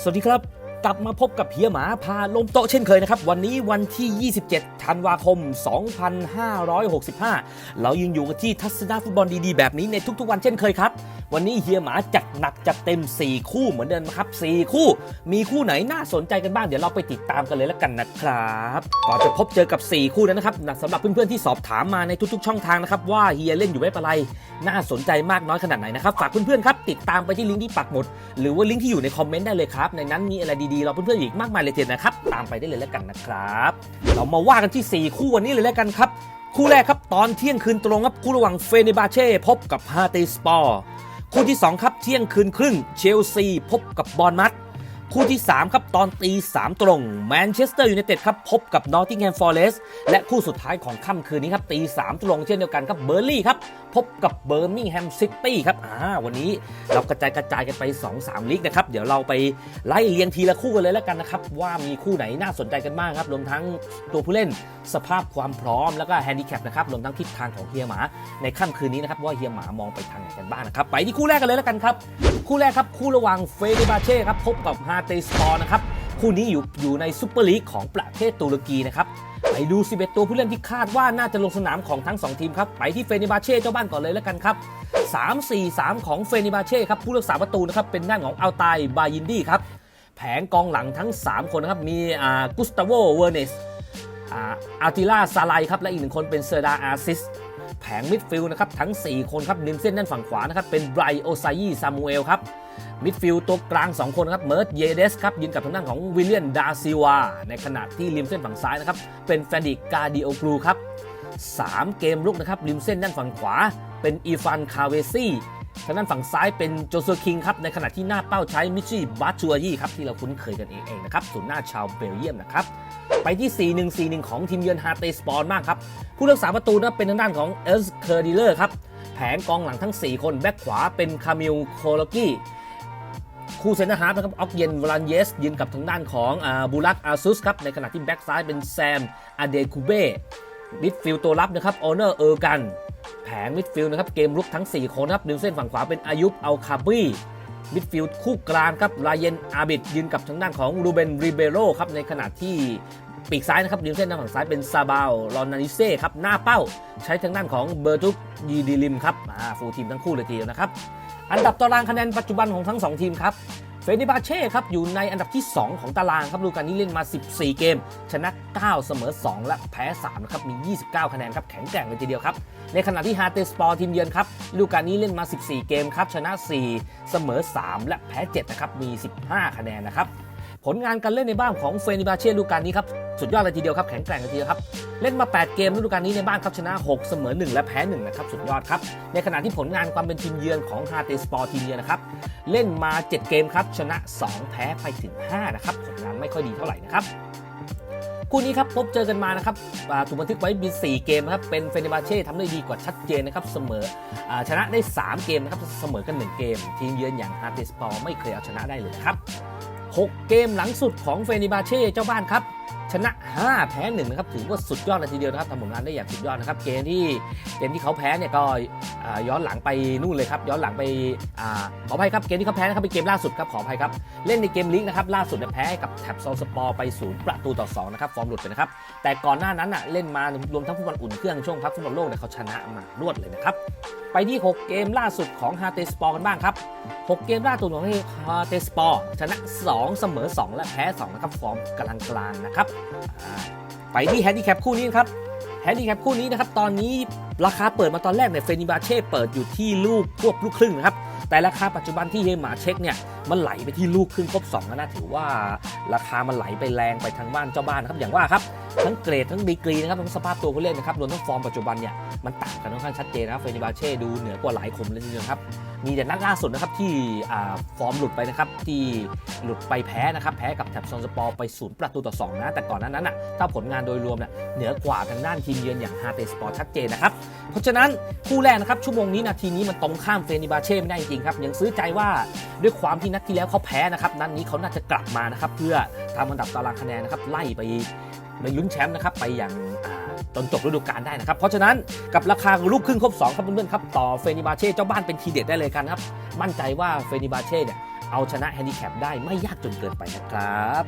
สวัสดีครับ กลับมาพบกับเฮียหมาพาลมโตเช่นเคยนะครับ วันนี้วันที่ 27 ธันวาคม 2565 เรายังอยู่กันที่ทัศนฟุตบอลดีๆ แบบนี้ในทุกๆวันเช่นเคยครับ วันนี้เฮียหมาจัดหนักจัดเต็ม 4 คู่เหมือนเดิมครับ 4 คู่ มีคู่ไหนน่าสนใจกันบ้างเดี๋ยวเราไปติดตามกันเลยแล้วกันนะครับก่อนจะพบเจอกับ 4 คู่นั้นนะครับสำหรับเพื่อนๆที่สอบถามมาในทุกๆ ช่องทางนะครับว่าเฮียเล่นอยู่ไม่เป็นไรน่าสนใจมากน้อยขนาดไหนนะครับฝากเพื่อนๆครับติดตามไปที่ลิงก์ที่ปักหมุดหรือว่าลิงก์ที่อยู่ในคอมเมนต์ได้เลยครับในนั้นมีอะไรดีๆเราเพื่อนๆอีกมากมายเลยทีเดียวนะครับ ตามไปได้เลยแล้วกันนะครับ เรามาว่ากันที่ 4 คู่วันนี้เลยแล้วกันครับ คู่แรกครับตอนเที่ยงคืนตรงครับคู่ระหว่างเฟเนบาเช่พบกับฮาเตสปอร์คู่ที่ 2 ครับเที่ยงคืนครึ่งเชลซีพบกับบอลมัด คู่ที่ 3 ครับ ตอนตี 3 ตรงแมนเชสเตอร์ยูไนเต็ดครับพบกับนอตติงแฮมฟอร์เรสต์และคู่สุดท้ายของค่ำคืนนี้ครับตี 3 ตรงเช่นเดียวกันครับเบอร์ลี่ครับพบกับเบอร์มิงแฮมซิตี้ครับอ่าวันนี้เรากระจายกระจายกันไป 2-3 ลีกนะครับเดี๋ยวเราไปไล่เรียงทีละคู่กันเลยแล้วกันนะครับว่ามีคู่ไหนน่าสนใจกันบ้างครับรวมทั้งตัวผู้เล่นสภาพความพร้อมแล้วก็แฮนดิแคปนะครับรวมทั้งทิศทางของเฮียหมาในค่ำคืนนี้นะครับว่าเฮียหมามองไปทางไหนกันบ้างนะครับไปที่คู่แรกกันเลยแล้วกันครับคู่แรกครับคู่ระหว่างเฟเดบาเช่ครับพบกับฮาเตสปอร์นะครับ คู่นี้อยู่อยู่ในซูเปอร์ลีกของประเทศตุรกีนะครับไปดู 11 ตัวผู้เล่นที่คาดว่าน่าจะลงสนามของทั้ง 2 ทีมครับ ไปที่เฟเนบาเช่เจ้าบ้านก่อนเลยแล้วกันครับ 3-4-3 ของเฟเนบาเช่ครับผู้รักษาประตูนะครับเป็นด้านของอัลตายบายินดี้ครับแผงกองหลังทั้ง 3 คนนะครับมีอ่ากุสตาโวเวอร์เนสอ่าอัลติล่าซาไลครับและอีกหนึ่งคนเป็นเซอร์ดาอาซิสแผงมิดฟิลด์นะครับทั้ง 4 คนครับริมเส้นด้านฝั่งขวานะครับเป็นไบรโอไซยีซามูเอลครับ มิดฟิลด์ตัวกลาง 2 คนครับเมิร์ดเยเดสครับยืนกับทางด้านของวิลเลียนดาซิวาในขณะที่ริมเส้นฝั่งซ้ายนะครับเป็นแฟนดิกกาดิโอกรูครับ 3 เกมลุกนะครับริมเส้นด้านฝั่งขวา เป็นอีฟานคาเวซี่ทางด้านฝั่งซ้ายเป็นโจซัวคิงครับในขณะที่หน้าเป้าใช้มิชี่บัตชัวยี่ครับที่เราคุ้นเคยกันเองเองนะครับศูนหน้าชาวเบลเยียมนะครับไปที่ 4-1-4-1 ของทีมเยือนฮาเตสปอร์มากครับผู้รักษาประตูนะเป็นทางด้านของเอสเคอร์ดิเลอร์ครับแผงกองหลังทั้ง 4 คนแบ็คขวาเป็นคามิลโคโลกี้ คู่เซนเตอร์ฮาร์ฟนะครับออกเยนวลันเยสยืนกับทางด้านของบูรักอาซุสครับในขณะที่แบ็คซ้ายเป็นแซมอาเดคูเบ้มิดฟิลด์ตัวรับนะครับออเนอร์เออร์กันแผงมิดฟิลด์นะครับเกมรุกทั้ง 4 คนครับริมเส้นฝั่งขวาเป็นอายุบอัลคาบีมิดฟิลด์คู่กลางครับลาเยนอาบิดยืนกับทางด้านของรูเบนริเบโรครับในขณะที่ปีกซ้ายนะครับริมเส้นด้านฝั่งซ้ายเป็นซาบาลลอนนานิเซ่ครับหน้าเป้า ใช้ทางด้านของเบอร์ตุกยีดีลิมครับอ่าฟูทีมทั้งคู่เลยทีเดียวนะครับ อันดับตารางคะแนนปัจจุบันของทั้ง 2 ทีมครับเฟนิบาเช่ครับอยู่ในอันดับที่ 2 ของตารางครับดูการนี้เล่นมา 14 เกม ชนะ 9 เสมอ 2 และแพ้3นะครับมี 29 คะแนนครับแข็งแกร่งเลยทีเดียวครับ ในขณะที่ฮาเตสปอร์ทีมเยือนครับดูการนี้เล่นมา 14 เกมครับชนะ 4 เสมอ 3 และแพ้7นะครับมี 15 คะแนนนะครับ ผลงานการเล่นในบ้านของเฟนิบาเช่ฤดูกาลนี้ครับสุดยอดเลยทีเดียวครับแข็งแกร่งเลยทีเดียวครับเล่นมา 8 เกมฤดูกาลนี้ในบ้านครับชนะ 6 เสมอ 1 และแพ้ 1 นะครับ สุดยอดครับ ในขณะที่ผลงานความเป็นทีมเยือนของฮาเตสปอร์ทีมเยือนนะครับ เล่นมา 7 เกมครับ ชนะ 2 แพ้ไปถึง 5 นะครับ ผลงานไม่ค่อยดีเท่าไหร่นะครับคู่นี้ครับพบเจอกันมานะครับถูกบันทึกไว้มี4เกมนะครับเป็นเฟเนบาเช่ทำได้ดีกว่าชัดเจนนะครับเสมออชนะได้ 3 เกมนะครับเสมอกัน 1 เกม ทีมเยือนอย่างฮาเตสปอร์ไม่เคยเอาชนะได้เลยครับ 6 เกมหลังสุดของเฟนิบาเช่เจ้าบ้านครับ ชนะ 5 แพ้1นะครับถือว่าสุดยอดเลยทีเดียวนะครับทำผลงานได้อย่างสุดยอดนะครับเกมที่เกมที่เขาแพ้เนี่ยก็ย้อนหลังไปนู่นเลยครับย้อนหลังไปอขออภัยครับเกมที่เขาแพ้นะครับเป็นเกมล่าสุดครับขออภัยครับเล่นในเกมลีกนะครับล่าสุดเนี่ยแพ้กับแท็บซอลสปอร์ไปศูนย์ประตูต่อ2นะครับฟอร์มหลุดไปนะครับแต่ก่อนหน้านั้นอะเล่นมารวมทั้งฟุตบอลอุ่นเครื่องช่วงพักฟุตบอลโลกเนี่ยเขาชนะมารวดเลยนะครับไปที่ 6 เกมล่าสุดของฮาเตสปอร์กันบ้างครับ 6 เกมล่าสุดของฮาเตสปอร์ชนะ 2 เสมอ 2 และแพ้2นะครับฟอร์มกลางๆนะครับไปที่แฮนดิแคปคู่นี้ครับแฮนดิแคปคู่นี้นะครับตอนนี้ราคาเปิดมาตอนแรกเนี่ยเฟนิบาเช่เปิดอยู่ที่ลูกควบลูกครึ่งนะครับแต่ราคาปัจจุบันที่เฮมาเช็คเนี่ย มันไหลไปที่ลูกครึ่งครบ2แล้วนะถือว่าราคามันไหลไปแรงไปทางบ้านเจ้าบ้านนะครับอย่างว่าครับทั้งเกรดทั้งดีกรีนะครับทั้งสภาพตัวผู้เล่นนะครับรวมทั้งฟอร์มปัจจุบันเนี่ยมันต่างกันค่อนข้างชัดเจนนะเฟนิบาเช่ดูเหนือกว่าหลายคนเลยทีเดียวครับมีแต่นัดล่าสุดนะครับที่ฟอร์มหลุดไปนะครับที่หลุดไปแพ้นะครับแพ้กับแท็บซอนสปอร์ไปศูนย์ประตูต่อ2นะแต่ก่อนหนั้นนั้นน่ะถ้าผลงานโดยรวมเนี่ยเหนือกว่าทางด้านทีมเยือนอย่างฮาเตสปอร์ชัดเจนนะครับเพราะฉะนั้นคู่แรกนะครับชั่วโมงนี้นาทีนี้มันตรงข้ามเฟนิบาเช่ไม่ได้จริงครับยังซื้อใจว่าด้วยความที่นัดที่แล้วเขาแพ้นะครับนัดนี้เขาน่าจะกลับมานะครับเพื่อทำอันดับตารางคะแนนนะครับไล่ไปไปลุ้นแชมป์นะครับไปอย่างจนจบฤดูกาลได้นะครับ เพราะฉะนั้นกับราคาลูกครึ่งครบ2ครับเพื่อนๆครับต่อเฟนิบาเช่เจ้าบ้านเป็นทีเด็ดได้เลยกันครับ มั่นใจว่าเฟนิบาเช่เนี่ยเอาชนะแฮนดิแคปได้ไม่ยากจนเกินไปนะครับ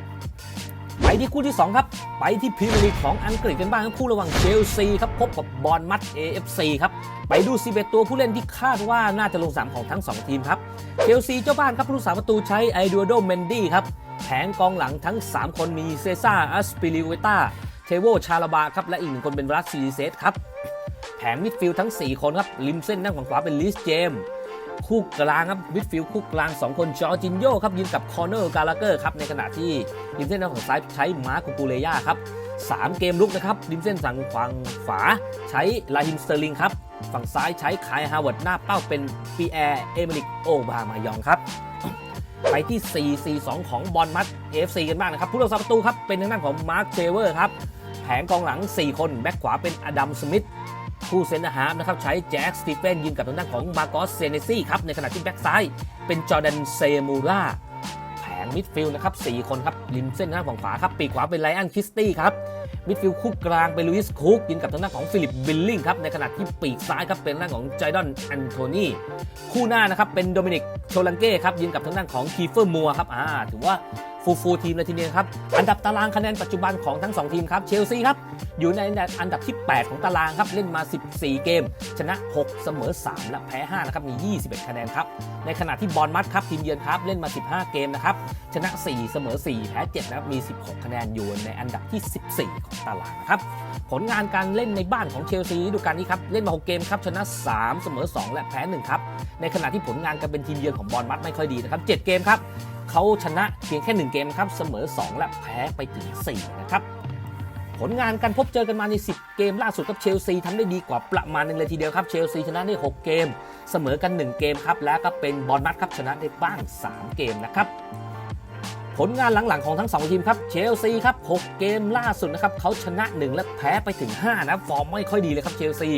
ไปที่คู่ที่ 2 ครับ ไปที่พรีเมียร์ลีกของอังกฤษกันบ้างครับคู่ระหว่างเชลซีครับพบกับบอลมัด AFC ครับ ไปดู 11 ตัวผู้เล่นที่คาดว่าน่าจะลงสนามของทั้ง 2 ทีมครับเชลซีเจ้าบ้านครับผู้รักษาประตูใช้ไอดูโดเมนดี้ครับแผงกองหลังทั้ง 3 คนมีเซซ่าอัสปิลิเวต้าเทโวชาลาบาครับและอีกหนึ่งคนเป็นรัสซีเซตครับแผงมิดฟิลด์ทั้ง 4 คนครับริมเส้นด้านขวาเป็นลิสเจมส์คู่กลางครับมิดฟิลด์คู่กลาง 2 คนจอร์จินโยครับยืนกับคอร์เนอร์กาลาเกอร์ครับในขณะที่ริมเส้นด้านฝั่งซ้ายใช้มาร์คกูเลย่าครับ 3 เกมลุกนะครับริมเส้นฝั่งฝั่งขวาใช้ลาฮิมสเตอร์ลิงครับ ฝั่งซ้ายใช้คายฮาวเวิร์ดหน้าเป้าเป็นปีแอร์เอเมริกโอบามายองครับไปที่ 4-4-2 ของบอลมัด AFC กันบ้างนะครับผู้รักษาประตูครับ เป็นทางด้านของมาร์คเชเวอร์ครับแผงกองหลัง 4 คน แบ็คขวาเป็นอดัมสมิธผู้เซนอร์ฮาร์ฟนะครับ ใช้แจ็คสตีเฟนยืนกับทางด้านของมาร์กอสเซเนซี่ครับ ในขณะที่แบ็คซ้ายเป็นจอร์แดนเซมูรา มิดฟิลด์นะครับ4คนครับริมเส้นหน้านฝั่งขวาครับปีกขวาเป็นไลอันคริสตี้ครับมิดฟิลด์คู่กลางเป็นลุยส์คุกยิงกับทางด้านของฟิลิปบิลลิงครับในขณะที่ปีกซ้ายครับเป็นทางด้านของไจดอนแอนโทนีคู่หน้านะครับเป็นโดมินิกโชลังเก้ครับยิงกับทางด้านของคีเฟอร์มัวครับอ่าถือว่าฟูฟูทีมเลยทีเดียวครับ อันดับตารางคะแนนปัจจุบันของทั้ง 2 ทีมครับ เชลซีครับ อยู่ในอันดับที่ 8 ของตารางครับ เล่นมา 14 เกม ชนะ 6 เสมอ 3 และแพ้ 5 นะครับ มี 21 คะแนนครับ ในขณะที่บอลมัดครับ ทีมเยือนครับเล่นมา 15 เกมนะครับ ชนะ 4 เสมอ 4 แพ้ 7 นะครับ มี 16 คะแนนอยู่ในอันดับที่ 14 ของตารางนะครับผลงานการเล่นในบ้านของเชลซีฤดูกาลนี้ครับเล่นมา 6 เกมครับชนะ 3 เสมอ 2 และแพ้ 1 ครับ ในขณะที่ผลงานการเป็นทีมเยือนของบอลมัดไม่ค่อยดีนะครับ 7 เกมครับ เขาชนะเพียงแค่1เกมครับเสมอ 2 และแพ้ไปถึง4นะครับผลงานการพบเจอกันมาใน 10 เกมล่าสุดกับเชลซีทำได้ดีกว่าประมาณหนึงเลยทีเดียวครับเชลซีชนะได้ 6 เกม เสมอกัน 1 เกมครับและก็เป็นบอลมัดครับชนะได้บ้าง 3 เกมนะครับ ผลงานหลังๆของทั้ง 2 ทีมครับ เชลซีครับ 6 เกมล่าสุดนะครับเขาชนะ 1 และแพ้ไปถึง 5 นะ ฟอร์มไม่ค่อยดีเลยครับเชลซี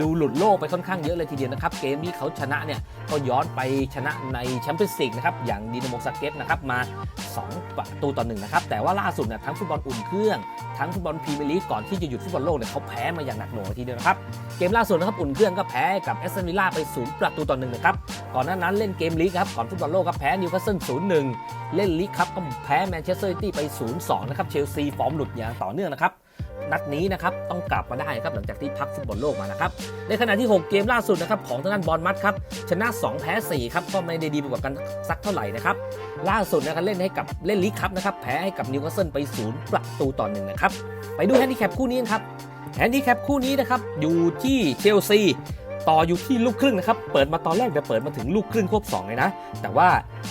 ดูหลุดโลกไปค่อนข้างเยอะเลยทีเดียวนะครับ เกมนี้เขาชนะเนี่ย ก็ย้อนไปชนะในแชมเปี้ยนส์ลีกนะครับ อย่างดินาโมซาเกตนะครับ มา 2 ประตูต่อหนึ่งนะครับ แต่ว่าล่าสุดเนี่ยทั้งฟุตบอลอุ่นเครื่อง ทั้งฟุตบอลพรีเมียร์ลีกก่อนที่จะหยุดฟุตบอลโลกเนี่ยเขาแพ้มาอย่างหนักหน่วงทีเดียวนะครับ เกมล่าสุดนะครับอุ่นเครื่องก็แพ้กับเอสเซนวิลล่าไป 0 ประตูต่อหนึ่งนะครับ ก่อนหน้านั้นเล่นเกมลีกครับก่อนฟุตบอลโลกครับแพ้นิวคาสเซิล0-1เล่นลีกครับก็แพ้แมนเชสเตอร์ซิตี้ไป 0-2 นะครับเชลซีฟอร์มหลุดอย่างต่อเนื่องนะครับ นัดนี้นะครับต้องกลับมาได้ครับหลังจากที่พักฟุตบอลโลกมานะครับในขณะที่ 6 เกมล่าสุดนะครับของทางด้านบอลมัดครับชนะ 2 แพ้ 4 ครับก็ไม่ได้ดีไปกว่ากันสักเท่าไหร่นะครับล่าสุดนะครับเล่นให้กับเล่นลีกครับนะครับแพ้ให้กับนิวคาสเซิลไป 0 ประตูต่อหนึ่งนะครับไปดูแฮนดิแคปคู่นี้ครับแฮนดิแคปคู่นี้นะครับอยู่ที่เชลซี ต่ออยู่ที่ลูกครึ่งนะครับ เปิดมาตอนแรกเนี่ยเปิดมาถึงลูกครึ่งควบ2เลยนะ แต่ว่า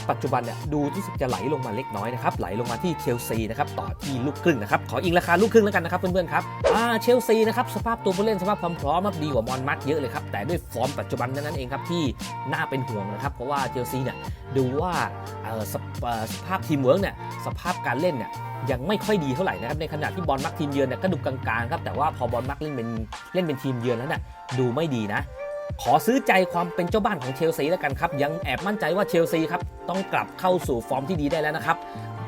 ปัจจุบันเนี่ยดูรู้สึกจะไหลลงมาเล็กน้อยนะครับไหลลงมาที่เชลซีนะครับต่อที่ลูกครึ่งนะครับขออิงราคาลูกครึ่งแล้วกันนะครับเพื่อนๆครับอ่าเชลซีนะครับสภาพตัวผู้เล่นสภาพความพร้อมดีกว่าบอลมัดเยอะเลยครับแต่ด้วยฟอร์มปัจจุบันนั้นเองครับที่น่าเป็นห่วงนะครับเพราะว่าเชลซีเนี่ยดูว่าเอ่อสภเอ่อสภาพทีมเวิร์กเนี่ยสภาพการเล่นเนี่ยยังไม่ค่อยดีเท่าไหร่นะครับในขณะที่บอลมักทีมเยือนเนี่ยก็ดูกลางๆครับแต่ว่าพอบอลมักเล่นเป็นเล่นเป็นทีมเยือนแล้วเนี่ยดูไม่ดีนะ ขอซื้อใจความเป็นเจ้าบ้านของเชลซีแล้วกันครับ ยังแอบมั่นใจว่าเชลซีครับต้องกลับเข้าสู่ฟอร์มที่ดีได้แล้วนะครับ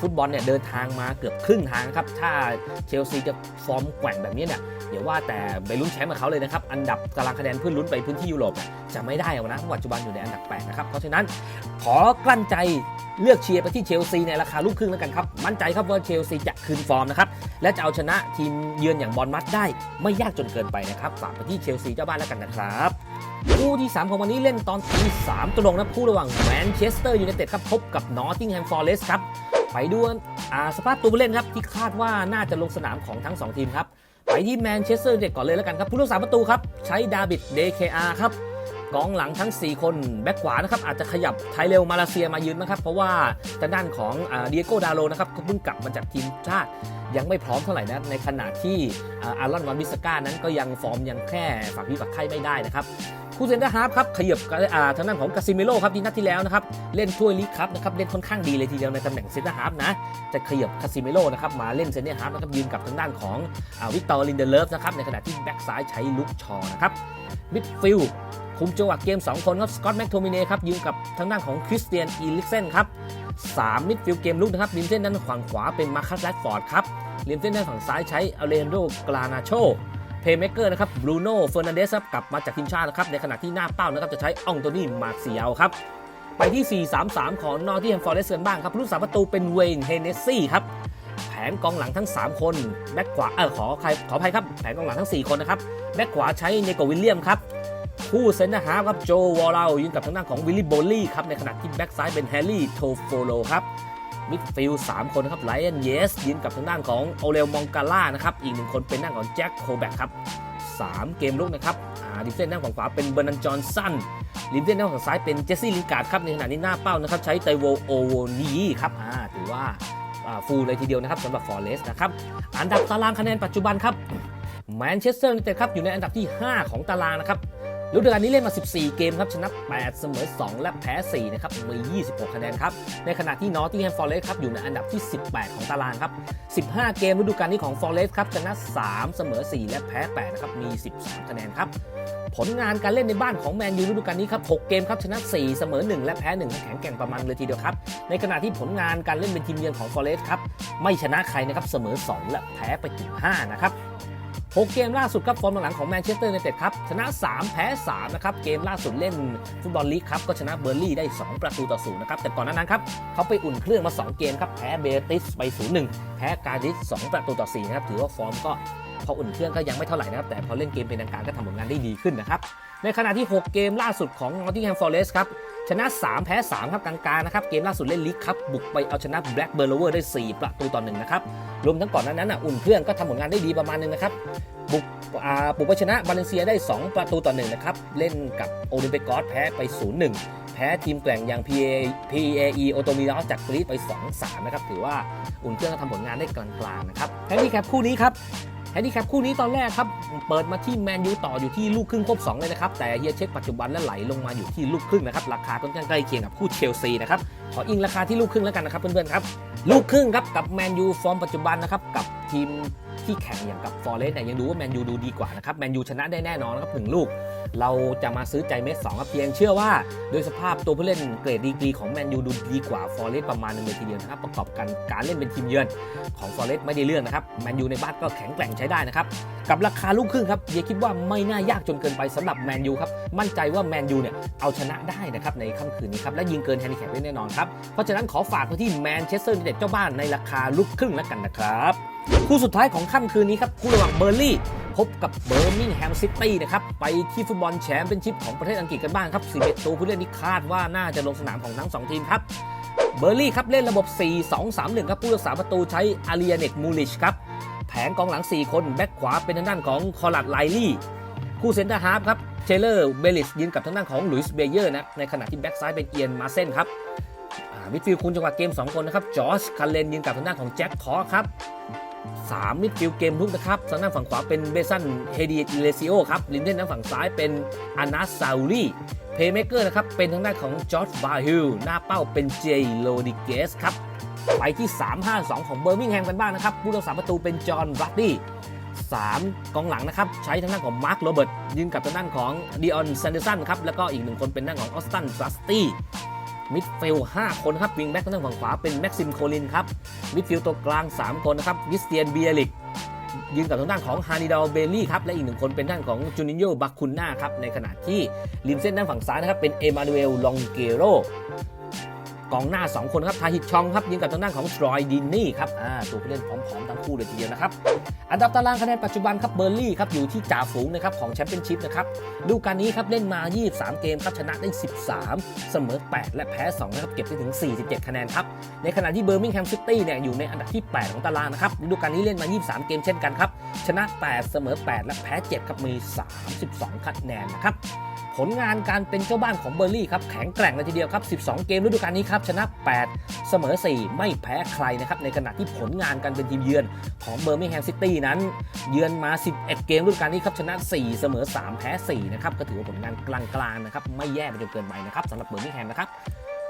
ฟุตบอลเนี่ยเดินทางมาเกือบครึ่งทางครับ ถ้าเชลซีจะฟอร์มแกว่งแบบนี้เนี่ยเดี๋ยวว่าแต่ไปลุ้นแชมป์กับเขาเลยนะครับ อันดับตารางคะแนนเพื่อลุ้นไปพื้นที่ยุโรปจะไม่ได้เอานะเพราะปัจจุบันอยู่ในอันดับ8นะครับเพราะฉะนั้นขอกลั้นใจเลือกเชียร์ไปที่เชลซีในราคาลูกครึ่งแล้วกันครับ มั่นใจครับว่าเชลซีจะคืนฟอร์มนะครับ และจะเอาชนะทีมเยือนอย่างบอลมัดได้ ไม่ยากจนเกินไปนะครับ ฝากไปที่เชลซีเจ้าบ้านแล้วกันนะครับ คู่ที่ 3 ของวันนี้เล่นตอนตี3ตรงนะคู่ระหว่างแมนเชสเตอร์ยูไนเต็ดครับพบกับนอตติงแฮมฟอร์เรสต์ครับ ไปดูอ่าสภาพตัวผู้เล่นครับที่คาดว่าน่าจะลงสนามของทั้ง 2 ทีมครับไปที่แมนเชสเตอร์ยูไนเต็ดก่อนเลยแล้วกันครับผู้รักษาประตูครับใช้ดาบิดเดเคอาครับกองหลังทั้ง 4 คนแบ็กขวานะครับอาจจะขยับไทเรลมาเลเซียมายืนนะครับ เพราะว่าทางด้านของเดียโกดาโลนะครับก็เพิ่งกลับมาจากทีมชาติยังไม่พร้อมเท่าไหร่นะในขณะที่อาอารอนวันบิสก้านั้นก็ยังฟอร์มยังแค่ฝากพี่ฝากไข้ไม่ได้นะครับ คู่เซนเตอร์ฮาร์ฟครับขยับทางด้านของกาซิเมโลครับที่นัดที่แล้วนะครับเล่นถ้วยลีกครับนะครับเล่นค่อนข้างดีเลยทีเดียวในตำแหน่งเซนเตอร์ฮาร์ฟนะจะขยับคาซิเมโลนะครับมาเล่นเซนเตอร์ฮาร์ฟนะครับยืนกับทางด้านของวิกตอร์ลินเดเลฟนะครับในขณะที่แบ็กซ้ายใช้ลุกชอนะครับมิดฟิลด์คุมจังหวะเกม 2 คนครับสกอตแม็กโทมิเน่ครับยืนกับทางด้านของคริสเตียนอีลิกเซนครับสามมิดฟิลด์เกมลุกนะครับริมเส้นด้านฝั่งขวาเป็นมาคัสแรดฟอร์ดครับริมเส้นด้านฝั่งซ้ายใช้อเลนโดกลานาโช เพย์เม k เกอร์นะครับบรูโน่เฟอร์นันเดสครับกลับมาจากทีมชาตินะครับในขณะที่หน้าเป้านะครับจะใช้อองโตนี่มาเซียลครับไปที่ 4-3-3 ของนอร์ที่แฮมฟอร์เรสต์กันบ้างครับผู้รักษาประตูเป็นเวนเฮเนสซี่ครับแผงกองหลังทั้ง 3 คนแบ็คขวาเออขอใครขออภัยครับแผงกองหลังทั้ง 4 คนนะครับแบ็คขวาใช้เนโกวิลเลียมครับคู่เซนต์ฮาล์ครับโจวอลเลายืนกับทางด้านของวิลลี่โบลลี่ครับในขณะที่แบ็คซ้ายเป็นแฮร์รี่โทโฟโลครับ มิดฟิลด์สามคนนะครับไลออนเยสยืนกับทางด้านของโอเลลมองกาล่านะครับอีกหนึ่งคนเป็นด้านของแจ็คโคแบกครับสามเกมลุกนะครับอ่าดิฟเฟนด้านฝั่งขวาเป็นเบอร์นันจอนสันลิมเฟนด้านฝั่งซ้ายเป็นเจสซี่ลิงการ์ดครับในขณะนี้หน้าเป้านะครับใช้ไตโวโอโวนีครับอ่าถือว่าอ่าฟูลเลยทีเดียวนะครับสำหรับฟอร์เรสนะครับอันดับตารางคะแนนปัจจุบันครับแมนเชสเตอร์ยูไนเต็ดครับอยู่ในอันดับที่ 5 ของตารางนะครับ ฤดูกาลนี้เล่นมา 14 เกมครับ ชนะ 8 เสมอ 2 และแพ้ 4 นะครับ มี 26 คะแนนครับ ในขณะที่นอตติงแฮมฟอร์เรสต์ครับ อยู่ในอันดับที่ 18 ของตารางครับ 15 เกมฤดูกาลนี้ของฟอร์เรสต์ครับ ชนะ 3 เสมอ 4 และแพ้ 8 นะครับ มี 13 คะแนนครับ ผลงานการเล่นในบ้านของแมนยูฤดูกาลนี้ครับ 6 เกมครับ ชนะ 4 เสมอ 1 และแพ้ 1 แข็งแกร่งประมาณเลยทีเดียวครับ ในขณะที่ผลงานการเล่นเป็นทีมเยือนของฟอร์เรสต์ครับ ไม่ชนะใครนะครับ เสมอ 2 และแพ้ไปถึง5นะครับ 6 เกมล่าสุดครับฟอร์มหลังของแมนเชสเตอร์ยูไนเต็ดครับ ชนะ 3 แพ้ 3 นะครับ เกมล่าสุดเล่นฟุตบอลลีกครับ ก็ชนะเบอร์ลี่ได้ 2 ประตูต่อศูนย์นะครับ แต่ก่อนหน้านั้นครับ เขาไปอุ่นเครื่องมา 2 เกมครับ แพ้เบติสไป 0-1 แพ้การดิส2ประตูต่อ4นะครับ ถือว่าฟอร์มก็พออุ่นเครื่องก็ยังไม่เท่าไหร่นะครับ แต่พอเล่นเกมเป็นทางการก็ทำผลงานได้ดีขึ้นนะครับ ในขณะที่ 6 เกมล่าสุดของ Nottingham Forest ครับชนะ 3 แพ้ 3 ครับกลางๆนะครับ เกมล่าสุดเล่นลีกครับ บุกไปเอาชนะ Black b u r r o w e r ได้ 4 ประตูต่อหนึ่งนะครับ รวมทั้งก่อนหนั้นนั้นอะอุ่นเครื่องก็ทำผลงานได้ดีประมาณนึงนะครับ บุกอ่าบุกไปชนะบาเลนเซียได้ 2 ประตูต่อหนึ่งนะครับ เล่นกับโอลิมปิกอสแพ้ไป 0-1 แพ้ทีมแกร่งอย่าง PAE โอโตมิลอสจากกรีซไป 2-3 นะครับ ถือว่าอุ่นเครื่องก็ทำผลงานได้กลางๆนะครับแฮนดี้แคปคู่นี้ครับ ฮนดี้แคปคู่นี้ตอนแรกครับ เปิดมาที่แมนยูต่ออยู่ที่ลูกครึ่งครบ 2 เลยนะครับ แต่เฮียเช็คปัจจุบันและไหลลงมาอยู่ที่ลูกครึ่งนะครับ ราคาค่อนข้างใกล้เคียงกับคู่เชลซีนะครับ ขออิงราคาที่ลูกครึ่งแล้วกันนะครับเพื่อนๆครับ ลูกครึ่งครับกับแมนยูฟอร์มปัจจุบันนะครับกับทีม ที่แข่งอย่างกับฟอร์เรสต์เนี่ยยังดูว่าแมนยูดูดีกว่านะครับแมนยูชนะได้แน่นอนนะครับหนึ่งลูก เราจะมาซื้อใจเมสสองครับเพียงเชื่อว่า โดยสภาพตัวผู้เล่นเกรดดีกรีของแมนยูดูดีกว่าฟอร์เรสต์ประมาณหนึงเลยทีเดียวนะครับประกอบกันการเล่นเป็นทีมเยือนของฟอร์เรสต์ไม่ได้เรื่องนะครับแมนยูในบ้านก็แข็งแกร่งใช้ได้นะครับกับราคาลูกครึ่งครับเฮียคิดว่าไม่น่ายากจนเกินไปสำหรับแมนยูครับมั่นใจว่าแมนยูเนี่ยเอาชนะได้นะครับในค่ำคืนนี้ครับและยิงเกินแฮนดิแคปได้แน่นอนครับเพราะฉะนั้นขอฝากไปที่แมนเชสเตอร์ยูไนเต็ดเจ้าบ้านในราคาลูกครึ่งแล้วกันนะครับ คู่สุดท้ายของค่ำคืนนี้ครับ คู่ระหว่างเบอร์ลี่ พบกับเบอร์มิงแฮมซิตี้นะครับ ไปที่ฟุตบอลแชมเปี้ยนชิพของประเทศอังกฤษกันบ้างครับ 11 ตัวผู้เล่นที่คาดว่าน่าจะลงสนามของทั้งสองทีมครับ เบอร์ลี่ครับเล่นระบบ 4-2-3-1 ครับ ผู้รักษาประตูใช้อารีเนกมูลิชครับ แผงกองหลัง 4 คน แบ็คขวาเป็นทางด้านของคอรัดไลลี่ คู่เซนเตอร์ฮาร์ฟครับเชเลอร์ เบลิสยืนกับทางด้านของหลุยส์ เบเยอร์นะ ในขณะที่แบ็กซ้ายเป็นเอียน มาเซนครับมิดฟิลด์คุณจังหวะเกม 2 คนนะครับ จอร์จคาเลนยืนกับทางด้านของแจ็คคอร์ครับ สามมิดฟิลด์เกมลุกนะครับทางด้านฝั่งขวาเป็นเบซันเฮดีเลซิโอครับลินเดนทางฝั่งซ้ายเป็นอานาซาอูรีเพย์เมเกอร์นะครับ เป็นทางด้านของจอร์จบาฮิลหน้าเป้าเป็นเจโลดิเกสครับ ไปที่ 3-5-2 ของเบอร์มิงแฮมกันบ้างนะครับ ผู้รักษาประตูเป็นจอห์นรัตตี้3กองหลังนะครับ ใช้ทางด้านของมาร์คโรเบิร์ตยืนกับทางด้านของดิออนแซนเดอร์สันครับ แล้วก็อีกหนึ่งคนเป็นด้านของออสตันฟลัสตี้มิดฟิลด์5คนครับวิงแบ็กทางด้านฝั่งขวาเป็นแม็กซิมโคลินครับ มิดฟิลด์ตัวกลาง 3 คนนะครับวิสเตียนเบียริกยืนกับทางด้านของฮานิดาลเบลลี่ครับ และอีกหนึ่งคนเป็นด้านของจูนิโยบักคุนนาครับ ในขณะที่ริมเส้นด้านฝั่งซ้ายนะครับ เป็นเอมานูเอลลองเกโร กองหน้า 2 คนครับทาฮิตชองครับยิงกับทางด้านของทรอยดินนี่ครับอ่าตัวผู้เล่นพร้อมๆทั้งคู่เลยทีเดียวนะครับ อันดับตารางคะแนนปัจจุบันครับเบอร์ลี่ครับอยู่ที่จ่าฝูงนะครับของแชมเปี้ยนชิพนะครับดูการนี้ครับเล่นมา 23 เกมครับชนะได้ 13 เสมอ 8 และแพ้2นะครับเก็บได้ถึง 47 คะแนนครับในขณะที่เบอร์มิงแฮมซิตี้เนี่ยอยู่ในอันดับที่ 8 ของตารางนะครับดูกาลนี้เล่นมา 23 เกมเช่นกันครับชนะ 8 เสมอ 8 และแพ้7ครับมี 32 คะแนนนะครับ ผลงานการเป็นเจ้าบ้านของเบอร์ลี่ครับแข็งแกร่งเลยทีเดียวครับ 12 เกมฤดูกาลนี้ครับชนะ 8 เสมอ 4 ไม่แพ้ใครนะครับในขณะที่ผลงานการเป็นทีมเยือนของเบอร์มิงแฮมซิตี้นั้น เยือนมา 11 เกมฤดูกาลนี้ครับชนะ 4 เสมอ 3 แพ้ 4 นะครับก็ถือว่าผลงานกลางๆนะครับไม่แย่ไปจนเกินไปนะครับสำหรับเบอร์มิงแฮมนะครับ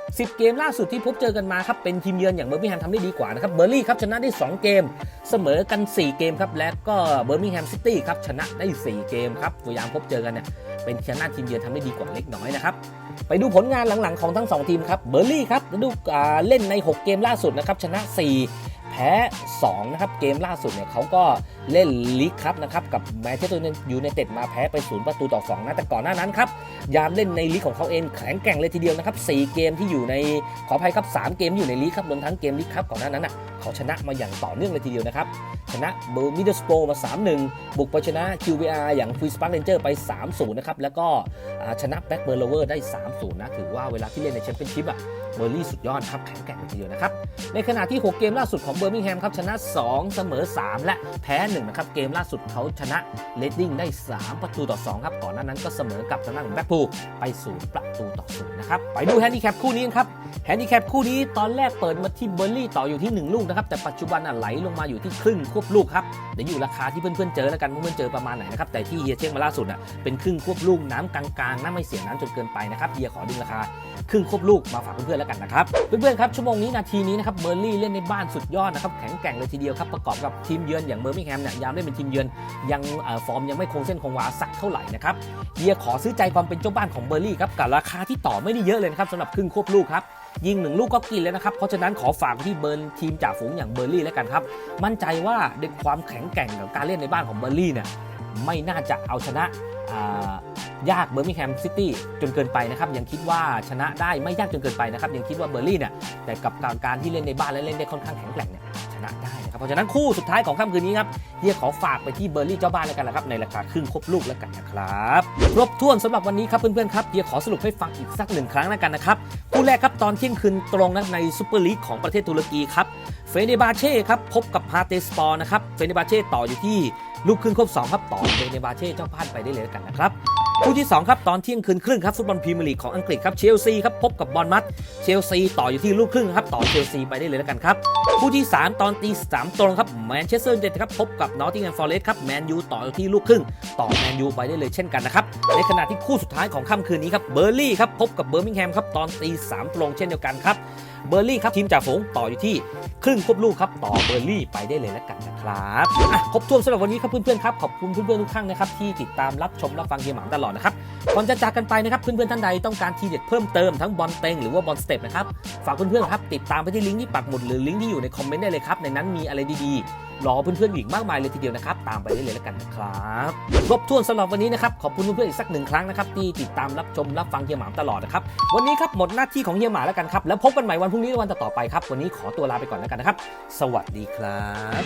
10 เกมล่าสุดที่พบเจอกันมาครับ เป็นทีมเยือนอย่างเบอร์มิงแฮมทำได้ดีกว่านะครับ เบอร์ลี่ครับ ชนะได้ 2 เกม เสมอกัน 4 เกมครับ และก็เบอร์มิงแฮมซิตี้ครับ ชนะได้ 4 เกมครับตัวยามพบเจอกันเนี่ย เป็นชนะทีมเยือนทำได้ดีกว่าเล็กน้อยนะครับไปดูผลงานหลังๆของทั้ง 2 ทีมครับเบอร์ลี่ครับดูเล่นใน 6 เกมล่าสุดนะครับชนะ 4 แพ้2นะครับเกมล่าสุดเนี่ยเขาก็เล่นลีกครับนะครับกับแมนเชสเตอร์ยูไนเต็ดมาแพ้ไป0ประตูต่อ2นะแต่ก่อนหน้านั้นครับยามเล่นในลีกของเขาเองแข็งแกร่งเลยทีเดียวนะครับ4เกมที่อยู่ในขออภัยครับ3เกมอยู่ในลีกครับรวมทั้งเกมลีกครับก่อนหน้านั้นอะเขาชนะมาอย่างต่อเนื่องเลยทีเดียวนะครับ ชนะเบอร์มิดเดสโปมา 3-1 บุกไปชนะ QVR อย่างฟรีสปาร์เรนเจอร์ไป 3-0 นะครับ แล้วก็ชนะแบ็กเบอร์โลเวอร์ได้ 3-0 นะ ถือว่าเวลาที่เล่นในแชมเปี้ยนชิพอะเบอร์ลี่สุดยอดครับ แข็งแกร่งทีเดียวนะครับ ในขณะที่ 6 เกมล่าสุดของเบอร์มิงแฮมครับ ชนะ 2 เสมอ 3 และแพ้ 1 นะครับ เกมล่าสุดเขาชนะเลดดิ้งได้ 3 ประตูต่อ 2 ครับก่อนหน้านั้นก็เสมอกับทางด้านของแบ็คพูไป 0 ประตูต่อ 0 นะครับ ไปดูแฮนดิแคปคู่นี้ครับแฮนดิแคปคู่นี้ตอนแรกเปิดมาที่เบอร์ลี่ต่ออยู่ที่ 1 ลูกนะครับแต่ปัจจุบันอะไหลลงมาอยู่ที่ครึ่งควบลูกครับเดี๋ยวอยู่ราคาที่เพื่อนๆเจอแล้วกันว่าเพื่อนๆเจอประมาณไหนนะครับแต่ที่เฮียเช็คมาล่าสุดอะเป็นครึ่งควบลูกน้ำกลางๆน้ำไม่เสียน้ำจนเกินไปนะครับเฮียขอดึงราคาครึ่งควบลูกมาฝากเพื่อนๆแล้วกันนะครับเพื่อนๆครับชั่วโมงนี้นาทีนี้นะครับเบอร์ลี่เล่นในบ้านสุดยอดนะครับแข็งแกร่งเลยทีเดียวครับประกอบกับทีมเยือนอย่างเบอร์มิงแฮมเนี่ยยามเล่นเป็นทีมเยือนยังฟอร์มยังไม่คงเส้นคงวาสักเท่าไหร่นะครับเฮียขอซื้อใจความเป็นเจ้าบ้านของเบอร์ลี่ครับกับราคาที่ต่อไม่ได้เยอะเลยนะครับสำหรับครึ่งควบลูกครับ ยิงหนึ่งลูกก็กินแล้วนะครับ เพราะฉะนั้นขอฝากไว้ที่เบิร์นทีมจ่าฝูงอย่างเบอร์ลี่แล้วกันครับ มั่นใจว่าด้วยความแข็งแกร่งกับการเล่นในบ้านของเบอร์ลี่เนี่ยไม่น่าจะเอาชนะยากเบอร์มิงแฮมซิตี้จนเกินไปนะครับ ยังคิดว่าชนะได้ไม่ยากจนเกินไปนะครับ ยังคิดว่าเบอร์ลี่เนี่ยแต่กับการที่เล่นในบ้านและเล่นได้ค่อนข้างแข็งแกร่งเนี่ยชนะ นะครับเพราะฉะนั้นคู่สุดท้ายของค่ำคืนนี้ครับเฮียขอฝากไปที่เบอร์ลี่เจ้าบ้านแล้วกันนะครับในราคาครึ่งครบลูกแล้วกันนะครับครบถ้วนสำหรับวันนี้ครับเพื่อนๆครับเฮียขอสรุปให้ฟังอีกสักหนึ่งครั้งแล้วกันนะครับคู่แรกครับตอนเที่ยงคืนตรงนะครับในซูเปอร์ลีกของประเทศตุรกีครับเฟเนบาเช่ครับพบกับฮาเตสปอร์นะครับเฟเนบาเช่ต่ออยู่ที่ลูกครึ่งครบสองครับต่อเฟเนบาเช่เจ้าบ้านไปได้เลยแล้วกันนะครับคู่ที่2ครับตอนเที่ยงคืนครึ่งครับฟุตบอลพรีเมียร์ลีกของอังกฤษครับเชลซีครับพบกับบอลมัดเชลซีต่ออยู่ที่ลูกครึ่งครับต่อเชลซีไปได้เลยแล้วกันครับ คู่ที่ 3 ตอนตีสามตรงครับแมนเชสเตอร์ยูไนเต็ดครับพบกับนอตติงแฮมฟอร์เรสต์ครับแมนยูต่อที่ลูกครึ่ง ต่อแมนยูไปได้เลยเช่นกันนะครับ ในขณะที่คู่สุดท้ายของค่ำคืนนี้ครับเบอร์ลี่ครับพบกับเบอร์มิงแฮมครับตอนตีสามตรงเช่นเดียวกันครับ เบอร์ลี่ครับทีมจ่าฝูงต่ออยู่ที่ครึ่งควบลูกครับต่อเบอร์ลี่ไปได้เลยแล้วกันนะครับอะครบถ้วนสำหรับวันนี้ครับเพื่อนๆครับขอบคุณเพื่อนๆทุกท่านนะครับที่ติดตามรับชมรับฟังเฮียหมาตลอดนะครับก่อนจะจากกันไปนะครับเพื่อนๆท่านใดต้องการทีเด็ดเพิ่มเติมทั้งบอลเต็งหรือว่าบอลสเต็ปนะครับฝากเพื่อนๆครับติดตามไปที่ลิงก์ที่ปักหมุดหรือลิงก์ที่อยู่ในคอมเมนต์ได้เลยครับในนั้นมีอะไรดีๆ รอเพื่อนๆอีกมากมายเลยทีเดียวนะครับตามไปได้เลยแล้วกันนะครับครบถ้วนสำหรับวันนี้นะครับขอบคุณเพื่อนๆอีกสักหนึ่งครั้งนะครับที่ติดตามรับชมรับฟังเฮียหมามตลอดนะครับวันนี้ครับหมดหน้าที่ของเฮียหมาแล้วกันครับแล้วพบกันใหม่วันพรุ่งนี้และวันต่อไปครับวันนี้ขอตัวลาไปก่อนแล้วกันนะครับ สวัสดีครับ